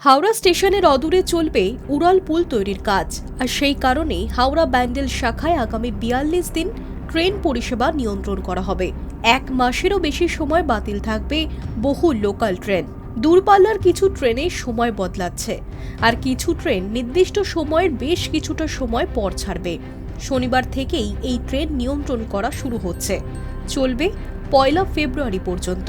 হাওড়া স্টেশনের অদূরে চলবে উড়াল পুল তৈরির কাজ। আর সেই কারণেই হাওড়া ব্যান্ডেল শাখায় আগামী বিয়াল্লিশ দিন ট্রেন পরিষেবা নিয়ন্ত্রণ করা হবে। এক মাসেরও বেশি সময় বাতিল থাকবে বহু লোকাল ট্রেন। দূরপাল্লার কিছু ট্রেনে সময় বদলাচ্ছে। আর কিছু ট্রেন নির্দিষ্ট সময়ের বেশ কিছুটা সময় পর ছাড়বে। শনিবার থেকেই এই ট্রেন নিয়ন্ত্রণ করা শুরু হচ্ছে। চলবে পয়লা ফেব্রুয়ারি পর্যন্ত।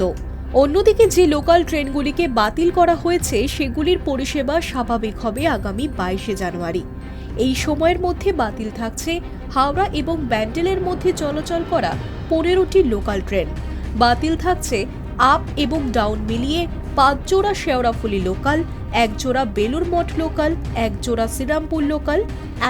অন্যদিকে যে লোকাল ট্রেনগুলিকে বাতিল করা হয়েছে, সেগুলির পরিষেবা স্বাভাবিক হবে আগামী বাইশে জানুয়ারি। এই সময়ের মধ্যে বাতিল থাকছে হাওড়া এবং ব্যান্ডেলের মধ্যে চলাচল করা পনেরোটি লোকাল ট্রেন। বাতিল থাকছে আপ এবং ডাউন মিলিয়ে পাঁচ জোড়া শেওড়াফুলি লোকাল এক জোড়া বেলুর মঠ লোকাল এক জোড়া শ্রীরামপুর লোকাল।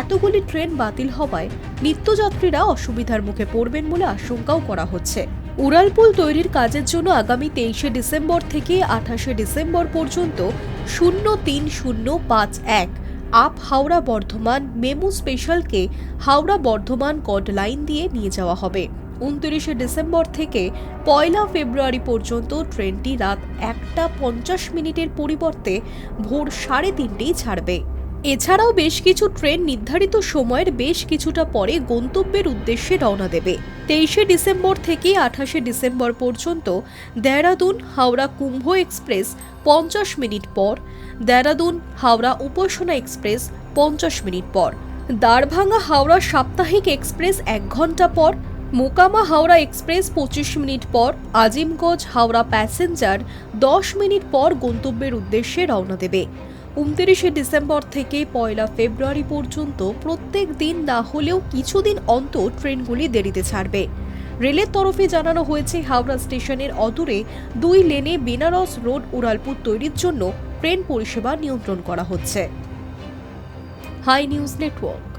এতগুলি ট্রেন বাতিল হওয়ায় নিত্যযাত্রীরা অসুবিধার মুখে পড়বেন বলে আশঙ্কাও করা হচ্ছে। উড়ালপুল তৈরির কাজের জন্য আগামী তেইশে ডিসেম্বর থেকে আঠাশে ডিসেম্বর পর্যন্ত শূন্য তিন শূন্য পাঁচ এক আপ হাওড়া বর্ধমান মেমু স্পেশালকে হাওড়া বর্ধমান কড লাইন দিয়ে নিয়ে যাওয়া হবে। উনত্রিশে ডিসেম্বর থেকে পয়লা ফেব্রুয়ারি পর্যন্ত ট্রেনটি রাত একটা পঞ্চাশ মিনিটের পরিবর্তে ভোর সাড়ে তিনটেই ছাড়বে। এছাড়াও বেশ কিছু ট্রেন নির্ধারিত সময়ের বেশ কিছুটা পরে গন্তব্যের উদ্দেশ্যে রওনা দেবে। তেইশে ডিসেম্বর থেকে আঠাশে ডিসেম্বর পর্যন্ত দেহরাদুন হাওড়া কুম্ভ এক্সপ্রেস পঞ্চাশ মিনিট পর দেহরাদুন হাওড়া উপাসনা এক্সপ্রেস পঞ্চাশ মিনিট পর, দারভাঙ্গা হাওড়া সাপ্তাহিক এক্সপ্রেস এক ঘণ্টা পর, মোকামা হাওড়া এক্সপ্রেস পঁচিশ মিনিট পর, আজিমগঞ্জ হাওড়া প্যাসেঞ্জার দশ মিনিট পর গন্তব্যের উদ্দেশ্যে রওনা দেবে। উনত্রিশে ডিসেম্বর থেকে পয়লা ফেব্রুয়ারি পর্যন্ত প্রত্যেক দিন না হলেও কিছুদিন অন্তর ট্রেনগুলি দেরিতে ছাড়বে। রেলের তরফে জানানো হয়েছে, হাওড়া স্টেশনের অদূরে দুই লেনে বেনারস রোড উড়ালপুর তৈরির জন্য ট্রেন পরিষেবা নিয়ন্ত্রণ করা হচ্ছে। Hi news network.